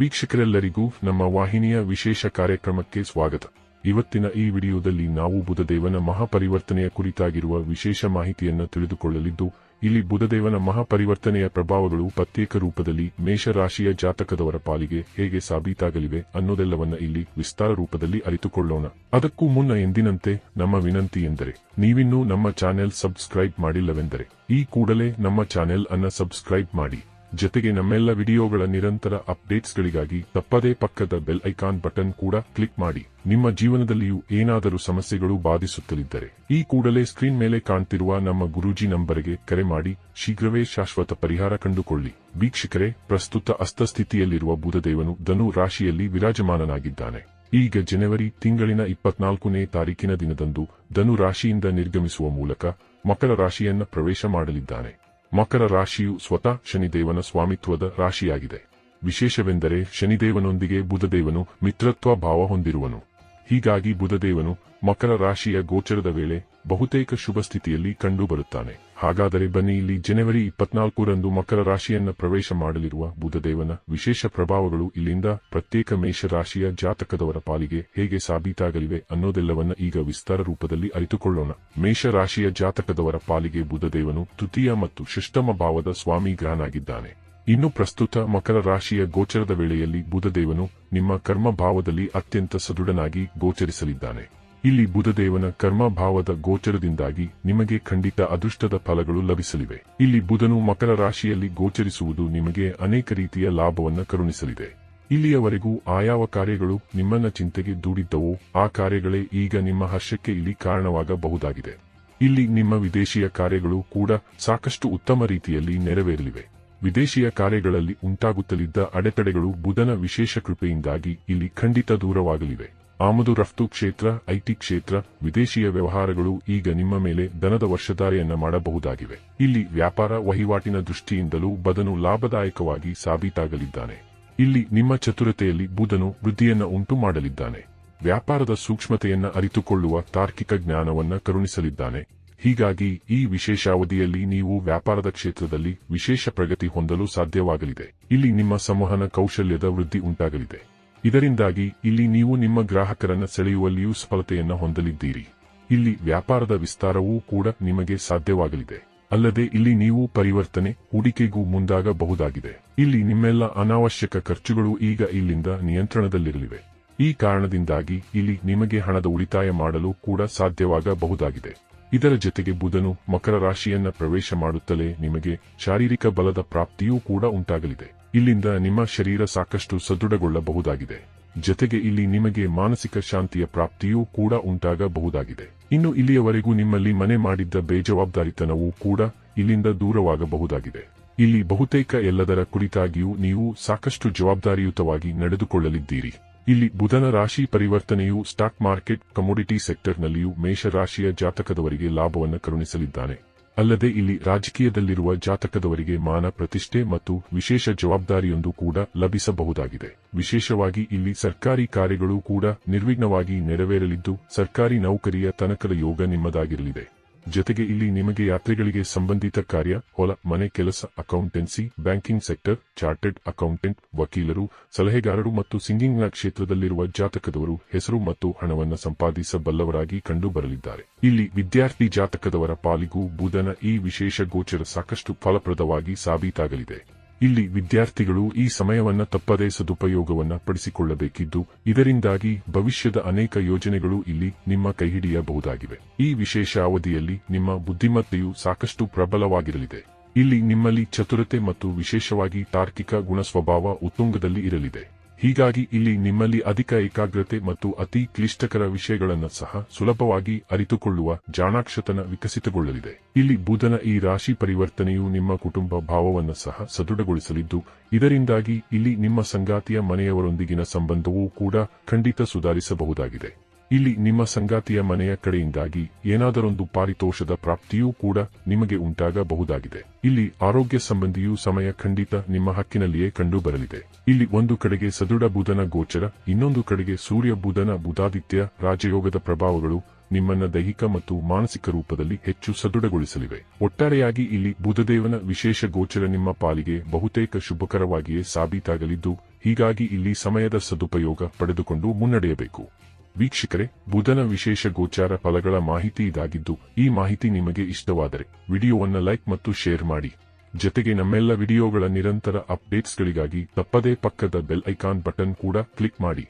ವೀಕ್ಷಕರೆಲ್ಲರಿಗೂ ನಮ್ಮ ವಾಹಿನಿಯ ವಿಶೇಷ ಕಾರ್ಯಕ್ರಮಕ್ಕೆ ಸ್ವಾಗತ. ಇವತ್ತಿನ ಈ ವಿಡಿಯೋದಲ್ಲಿ ನಾವು ಬುಧದೇವನ ಮಹಾಪರಿವರ್ತನೆಯ ಕುರಿತಾಗಿರುವ ವಿಶೇಷ ಮಾಹಿತಿಯನ್ನು ತಿಳಿದುಕೊಳ್ಳಲಿದ್ದು, ಇಲ್ಲಿ ಬುಧದೇವನ ಮಹಾಪರಿವರ್ತನೆಯ ಪ್ರಭಾವಗಳು ಪ್ರತ್ಯೇಕ ರೂಪದಲ್ಲಿ ಮೇಷರಾಶಿಯ ಜಾತಕದವರ ಪಾಲಿಗೆ ಹೇಗೆ ಸಾಬೀತಾಗಲಿವೆ ಅನ್ನೋದೆಲ್ಲವನ್ನ ಇಲ್ಲಿ ವಿಸ್ತಾರ ರೂಪದಲ್ಲಿ ಅರಿತುಕೊಳ್ಳೋಣ. ಅದಕ್ಕೂ ಮುನ್ನ ಎಂದಿನಂತೆ ನಮ್ಮ ವಿನಂತಿ ಎಂದರೆ, ನೀವಿನ್ನೂ ನಮ್ಮ ಚಾನೆಲ್ ಸಬ್ಸ್ಕ್ರೈಬ್ ಮಾಡಿಲ್ಲವೆಂದರೆ, ಈ ಕೂಡಲೇ ನಮ್ಮ ಚಾನೆಲ್ ಅನ್ನ ಸಬ್ಸ್ಕ್ರೈಬ್ ಮಾಡಿ. ಜೊತೆಗೆ ನಮ್ಮೆಲ್ಲ ವಿಡಿಯೋಗಳ ನಿರಂತರ ಅಪ್ಡೇಟ್ಸ್ಗಳಿಗಾಗಿ ತಪ್ಪದೇ ಪಕ್ಕದ ಬೆಲ್ ಐಕಾನ್ ಬಟನ್ ಕೂಡ ಕ್ಲಿಕ್ ಮಾಡಿ. ನಿಮ್ಮ ಜೀವನದಲ್ಲಿಯೂ ಏನಾದರೂ ಸಮಸ್ಯೆಗಳು ಬಾಧಿಸುತ್ತಲಿದ್ದರೆ ಈ ಕೂಡಲೇ ಸ್ಕ್ರೀನ್ ಮೇಲೆ ಕಾಣ್ತಿರುವ ನಮ್ಮ ಗುರೂಜಿ ನಂಬರ್ಗೆ ಕರೆ ಮಾಡಿ ಶೀಘ್ರವೇ ಶಾಶ್ವತ ಪರಿಹಾರ ಕಂಡುಕೊಳ್ಳಿ. ವೀಕ್ಷಕರೇ, ಪ್ರಸ್ತುತ ಅಸ್ತಸ್ಥಿತಿಯಲ್ಲಿರುವ ಬುಧದೇವನು ಧನು ರಾಶಿಯಲ್ಲಿ ವಿರಾಜಮಾನನಾಗಿದ್ದಾನೆ. ಈಗ ಜನವರಿ ತಿಂಗಳಿನ ಇಪ್ಪತ್ನಾಲ್ಕನೇ ತಾರೀಕಿನ ದಿನದಂದು ಧನು ರಾಶಿಯಿಂದ ನಿರ್ಗಮಿಸುವ ಮೂಲಕ ಮಕರ ರಾಶಿಯನ್ನ ಪ್ರವೇಶ ಮಾಡಲಿದ್ದಾನೆ. ಮಕರ ರಾಶಿಯು ಸ್ವತಃ ಶನಿದೇವನ ಸ್ವಾಮಿತ್ವದ ರಾಶಿಯಾಗಿದೆ. ವಿಶೇಷವೆಂದರೆ ಶನಿದೇವನೊಂದಿಗೆ ಬುಧದೇವನು ಮಿತ್ರತ್ವ ಭಾವ ಹೊಂದಿರುವನು. ಹೀಗಾಗಿ ಬುಧದೇವನು ಮಕರ ರಾಶಿಯ ಗೋಚರದ ವೇಳೆ ಬಹುತೇಕ ಶುಭ ಸ್ಥಿತಿಯಲ್ಲಿ ಕಂಡುಬರುತ್ತಾನೆ. ಹಾಗಾದರೆ ಬನ್ನಿ ಇಲ್ಲಿ ಜನವರಿ ಇಪ್ಪತ್ನಾಲ್ಕರಂದು ಮಕರ ರಾಶಿಯನ್ನ ಪ್ರವೇಶ ಮಾಡಲಿರುವ ಬುಧದೇವನ ವಿಶೇಷ ಪ್ರಭಾವಗಳು ಇಲ್ಲಿಂದ ಪ್ರತ್ಯೇಕ ಮೇಷರಾಶಿಯ ಜಾತಕದವರ ಪಾಲಿಗೆ ಹೇಗೆ ಸಾಬೀತಾಗಲಿವೆ ಅನ್ನೋದೆಲ್ಲವನ್ನ ಈಗ ವಿಸ್ತಾರ ರೂಪದಲ್ಲಿ ಅರಿತುಕೊಳ್ಳೋಣ. ಮೇಷರಾಶಿಯ ಜಾತಕದವರ ಪಾಲಿಗೆ ಬುಧದೇವನು ತೃತೀಯ ಮತ್ತು ಷಷ್ಟಮ ಭಾವದ ಸ್ವಾಮಿ ಗ್ರಹನಾಗಿದ್ದಾನೆ. ಇನ್ನು ಪ್ರಸ್ತುತ ಮಕರ ರಾಶಿಯ ಗೋಚರದ ವೇಳೆಯಲ್ಲಿ ಬುಧದೇವನು ನಿಮ್ಮ ಕರ್ಮ ಭಾವದಲ್ಲಿ ಅತ್ಯಂತ ಸದೃಢನಾಗಿ ಗೋಚರಿಸಲಿದ್ದಾನೆ. ಇಲ್ಲಿ ಬುಧದೇವನ ಕರ್ಮಭಾವದ ಗೋಚರದಿಂದಾಗಿ ನಿಮಗೆ ಖಂಡಿತ ಅದೃಷ್ಟದ ಫಲಗಳು ಲಭಿಸಲಿವೆ. ಇಲ್ಲಿ ಬುಧನು ಮಕರ ರಾಶಿಯಲ್ಲಿ ಗೋಚರಿಸುವುದು ನಿಮಗೆ ಅನೇಕ ರೀತಿಯ ಲಾಭವನ್ನು ಕರುಣಿಸಲಿದೆ. ಇಲ್ಲಿಯವರೆಗೂ ಆಯಾವ ಕಾರ್ಯಗಳು ನಿಮ್ಮನ್ನ ಚಿಂತೆಗೆ ದೂಡಿದ್ದವೋ. ಆ ಕಾರ್ಯಗಳೇ ಈಗ ನಿಮ್ಮ ಹರ್ಷಕ್ಕೆ ಇಲ್ಲಿ ಕಾರಣವಾಗಬಹುದಾಗಿದೆ. ಇಲ್ಲಿ ನಿಮ್ಮ ವಿದೇಶಿಯ ಕಾರ್ಯಗಳು ಕೂಡ ಸಾಕಷ್ಟು ಉತ್ತಮ ರೀತಿಯಲ್ಲಿ ನೆರವೇರಲಿವೆ. ವಿದೇಶಿಯ ಕಾರ್ಯಗಳಲ್ಲಿ ಉಂಟಾಗುತ್ತಲಿದ್ದ ಅಡೆತಡೆಗಳು ಬುಧನ ವಿಶೇಷ ಕೃಪೆಯಿಂದಾಗಿ ಇಲ್ಲಿ ಖಂಡಿತ ದೂರವಾಗಲಿವೆ. ಆಮದು ರಫ್ತು ಕ್ಷೇತ್ರ, ಐಟಿ ಕ್ಷೇತ್ರ, ವಿದೇಶಿಯ ವ್ಯವಹಾರಗಳು ಈಗ ನಿಮ್ಮ ಮೇಲೆ ದನದ ವರ್ಷಧಾರೆಯನ್ನ ಮಾಡಬಹುದಾಗಿವೆ. ಇಲ್ಲಿ ವ್ಯಾಪಾರ ವಹಿವಾಟಿನ ದೃಷ್ಟಿಯಿಂದಲೂ ಬದನು ಲಾಭದಾಯಕವಾಗಿ ಸಾಬೀತಾಗಲಿದ್ದಾನೆ. ಇಲ್ಲಿ ನಿಮ್ಮ ಚತುರತೆಯಲ್ಲಿ ಬುಧನು ವೃದ್ಧಿಯನ್ನ ಉಂಟು ಮಾಡಲಿದ್ದಾನೆ. ವ್ಯಾಪಾರದ ಸೂಕ್ಷ್ಮತೆಯನ್ನ ಅರಿತುಕೊಳ್ಳುವ ತಾರ್ಕಿಕ ಜ್ಞಾನವನ್ನ ಕರುಣಿಸಲಿದ್ದಾನೆ. ಹೀಗಾಗಿ ಈ ವಿಶೇಷಾವಧಿಯಲ್ಲಿ ನೀವು ವ್ಯಾಪಾರದ ಕ್ಷೇತ್ರದಲ್ಲಿ ವಿಶೇಷ ಪ್ರಗತಿ ಹೊಂದಲು ಸಾಧ್ಯವಾಗಲಿದೆ. ಇಲ್ಲಿ ನಿಮ್ಮ ಸಂವಹನ ಕೌಶಲ್ಯದ ವೃದ್ಧಿ ಉಂಟಾಗಲಿದೆ. ಇದರಿಂದಾಗಿ ಇಲ್ಲಿ ನೀವು ನಿಮ್ಮ ಗ್ರಾಹಕರನ್ನು ಸೆಳೆಯುವಲ್ಲಿಯೂ ಸಫಲತೆಯನ್ನು ಹೊಂದಲಿದ್ದೀರಿ. ಇಲ್ಲಿ ವ್ಯಾಪಾರದ ವಿಸ್ತಾರವೂ ಕೂಡ ನಿಮಗೆ ಸಾಧ್ಯವಾಗಲಿದೆ. ಅಲ್ಲದೆ ಇಲ್ಲಿ ನೀವು ಪರಿವರ್ತನೆ, ಹೂಡಿಕೆಗೂ ಮುಂದಾಗಬಹುದಾಗಿದೆ. ಇಲ್ಲಿ ನಿಮ್ಮೆಲ್ಲ ಅನಾವಶ್ಯಕ ಖರ್ಚುಗಳು ಈಗ ಇಲ್ಲಿಂದ ನಿಯಂತ್ರಣದಲ್ಲಿರಲಿವೆ. ಈ ಕಾರಣದಿಂದಾಗಿ ಇಲ್ಲಿ ನಿಮಗೆ ಹಣದ ಉಳಿತಾಯ ಮಾಡಲು ಕೂಡ ಸಾಧ್ಯವಾಗಬಹುದಾಗಿದೆ. ಇದರ ಜೊತೆಗೆ ಬುಧನು ಮಕರ ರಾಶಿಯನ್ನ ಪ್ರವೇಶ ಮಾಡುತ್ತಲೇ ನಿಮಗೆ ಶಾರೀರಿಕ ಬಲದ ಪ್ರಾಪ್ತಿಯೂ ಕೂಡ ಉಂಟಾಗಲಿದೆ. ಇಲ್ಲಿಂದ ನಿಮ್ಮ ಶರೀರ ಸಾಕಷ್ಟು ಸದೃಢಗೊಳ್ಳಬಹುದಾಗಿದೆ. ಜತೆಗೆ ಇಲ್ಲಿ ನಿಮಗೆ ಮಾನಸಿಕ ಶಾಂತಿಯ ಪ್ರಾಪ್ತಿಯೂ ಕೂಡ ಉಂಟಾಗಬಹುದಾಗಿದೆ. ಇನ್ನು ಇಲ್ಲಿಯವರೆಗೂ ನಿಮ್ಮಲ್ಲಿ ಮನೆ ಮಾಡಿದ್ದ ಬೇಜವಾಬ್ದಾರಿತನವೂ ಕೂಡ ಇಲ್ಲಿಂದ ದೂರವಾಗಬಹುದಾಗಿದೆ. ಇಲ್ಲಿ ಬಹುತೇಕ ಎಲ್ಲದರ ಕುರಿತಾಗಿಯೂ ನೀವು ಸಾಕಷ್ಟು ಜವಾಬ್ದಾರಿಯುತವಾಗಿ ನಡೆದುಕೊಳ್ಳಲಿದ್ದೀರಿ. ಇಲ್ಲಿ ಬುಧನ ರಾಶಿ ಪರಿವರ್ತನೆಯು ಸ್ಟಾಕ್ ಮಾರ್ಕೆಟ್, ಕಮೋಡಿಟಿ ಸೆಕ್ಟರ್ನಲ್ಲಿಯೂ ಮೇಷರಾಶಿಯ ಜಾತಕದವರಿಗೆ ಲಾಭವನ್ನು ಕರುಣಿಸಲಿದ್ದಾನೆ. ಅಲ್ಲದೆ ಇಲ್ಲಿ ರಾಜಕೀಯದಲ್ಲಿರುವ ಜಾತಕದವರಿಗೆ ಮಾನ ಪ್ರತಿಷ್ಠೆ ಮತ್ತು ವಿಶೇಷ ಜವಾಬ್ದಾರಿಯೊಂದು ಕೂಡ ಲಭಿಸಬಹುದಾಗಿದೆ. ವಿಶೇಷವಾಗಿ ಇಲ್ಲಿ ಸರ್ಕಾರಿ ಕಾರ್ಯಗಳು ಕೂಡ ನಿರ್ವಿಘ್ನವಾಗಿ ನೆರವೇರಲಿದ್ದು, ಸರ್ಕಾರಿ ನೌಕರಿಯ ತನಕದ ಯೋಗ ನಿಮ್ಮದಾಗಿರಲಿದೆ. ಜೊತೆಗೆ ಇಲ್ಲಿ ನಿಮಗೆ ಯಾತ್ರೆಗಳಿಗೆ ಸಂಬಂಧಿತ ಕಾರ್ಯ, ಹೊಲ, ಮನೆ, ಕೆಲಸ accountancy banking sector chartered accountant ವಕೀಲರು, ಸಲಹೆಗಾರರು ಮತ್ತು ಸಿಂಗಿಂಗ್ನ ಕ್ಷೇತ್ರದಲ್ಲಿರುವ ಜಾತಕದವರು ಹೆಸರು ಮತ್ತು ಹಣವನ್ನು ಸಂಪಾದಿಸಬಲ್ಲವರಾಗಿ ಕಂಡುಬರಲಿದ್ದಾರೆ. ಇಲ್ಲಿ ವಿದ್ಯಾರ್ಥಿ ಜಾತಕದವರ ಪಾಲಿಗೂ ಬುಧನ ಈ ವಿಶೇಷ ಗೋಚರ ಸಾಕಷ್ಟು ಫಲಪ್ರದವಾಗಿ ಸಾಬೀತಾಗಲಿದೆ. ಇಲ್ಲಿ ವಿದ್ಯಾರ್ಥಿಗಳು ಈ ಸಮಯವನ್ನ ತಪ್ಪದೇ ಸದುಪಯೋಗವನ್ನ ಪಡಿಸಿಕೊಳ್ಳಬೇಕಿದ್ದು, ಇದರಿಂದಾಗಿ ಭವಿಷ್ಯದ ಅನೇಕ ಯೋಜನೆಗಳು ಇಲ್ಲಿ ನಿಮ್ಮ ಕೈಹಿಡಿಯಬಹುದಾಗಿವೆ. ಈ ವಿಶೇಷ ಅವಧಿಯಲ್ಲಿ ನಿಮ್ಮ ಬುದ್ಧಿಮತ್ತೆಯು ಸಾಕಷ್ಟು ಪ್ರಬಲವಾಗಿರಲಿದೆ. ಇಲ್ಲಿ ನಿಮ್ಮಲ್ಲಿ ಚತುರತೆ ಮತ್ತು ವಿಶೇಷವಾಗಿ ತಾರ್ಕಿಕ ಗುಣಸ್ವಭಾವ ಉತ್ತುಂಗದಲ್ಲಿ ಇರಲಿದೆ. ಹೀಗಾಗಿ ಇಲ್ಲಿ ನಿಮ್ಮಲ್ಲಿ ಅಧಿಕ ಏಕಾಗ್ರತೆ ಮತ್ತು ಅತಿ ಕ್ಲಿಷ್ಟಕರ ವಿಷಯಗಳನ್ನು ಸಹ ಸುಲಭವಾಗಿ ಅರಿತುಕೊಳ್ಳುವ ಜಾಣಾಕ್ಷತನ ವಿಕಸಿತಗೊಳ್ಳಲಿದೆ. ಇಲ್ಲಿ ಬುಧನ ಈ ರಾಶಿ ಪರಿವರ್ತನೆಯು ನಿಮ್ಮ ಕುಟುಂಬ ಭಾವವನ್ನು ಸಹ ಸದೃಢಗೊಳಿಸಲಿದ್ದು, ಇದರಿಂದಾಗಿ ಇಲ್ಲಿ ನಿಮ್ಮ ಸಂಗಾತಿಯ ಮನೆಯವರೊಂದಿಗಿನ ಸಂಬಂಧವೂ ಕೂಡ ಖಂಡಿತ ಸುಧಾರಿಸಬಹುದಾಗಿದೆ. ಇಲ್ಲಿ ನಿಮ್ಮ ಸಂಗಾತಿಯ ಮನೆಯ ಕಡೆಯಿಂದಾಗಿ ಏನಾದರೊಂದು ಪಾರಿತೋಷದ ಪ್ರಾಪ್ತಿಯೂ ಕೂಡ ನಿಮಗೆ ಉಂಟಾಗಬಹುದಾಗಿದೆ. ಇಲ್ಲಿ ಆರೋಗ್ಯ ಸಂಬಂಧಿಯೂ ಸಮಯ ಖಂಡಿತ ನಿಮ್ಮ ಹಕ್ಕಿನಲ್ಲಿಯೇ ಕಂಡುಬರಲಿದೆ. ಇಲ್ಲಿ ಒಂದು ಕಡೆಗೆ ಸದೃಢ ಬುಧನ ಗೋಚರ, ಇನ್ನೊಂದು ಕಡೆಗೆ ಸೂರ್ಯ ಬುಧನ ಬುಧಾದಿತ್ಯ ರಾಜಯೋಗದ ಪ್ರಭಾವಗಳು ನಿಮ್ಮನ್ನ ದೈಹಿಕ ಮತ್ತು ಮಾನಸಿಕ ರೂಪದಲ್ಲಿ ಹೆಚ್ಚು ಸದೃಢಗೊಳಿಸಲಿವೆ. ಒಟ್ಟಾರೆಯಾಗಿ ಇಲ್ಲಿ ಬುಧದೇವನ ವಿಶೇಷ ಗೋಚರ ನಿಮ್ಮ ಪಾಲಿಗೆ ಬಹುತೇಕ ಶುಭಕರವಾಗಿಯೇ ಸಾಬೀತಾಗಲಿದ್ದು, ಹೀಗಾಗಿ ಇಲ್ಲಿ ಸಮಯದ ಸದುಪಯೋಗ ಪಡೆದುಕೊಂಡು ಮುನ್ನಡೆಯಬೇಕು. ವೀಕ್ಷಕರೇ, ಬುಧನ ವಿಶೇಷ ಗೋಚಾರ ಫಲಗಳ ಮಾಹಿತಿ ಇದಾಗಿದ್ದು, ಈ ಮಾಹಿತಿ ನಿಮಗೆ ಇಷ್ಟವಾದರೆ ವಿಡಿಯೋವನ್ನು ಲೈಕ್ ಮತ್ತು ಶೇರ್ ಮಾಡಿ. ಜತೆಗೆ ನಮ್ಮೆಲ್ಲ ವಿಡಿಯೋಗಳ ನಿರಂತರ ಅಪ್ಡೇಟ್ಸ್ಗಳಿಗಾಗಿ ತಪ್ಪದೇ ಪಕ್ಕದ ಬೆಲ್ ಐಕಾನ್ ಬಟನ್ ಕೂಡ ಕ್ಲಿಕ್ ಮಾಡಿ.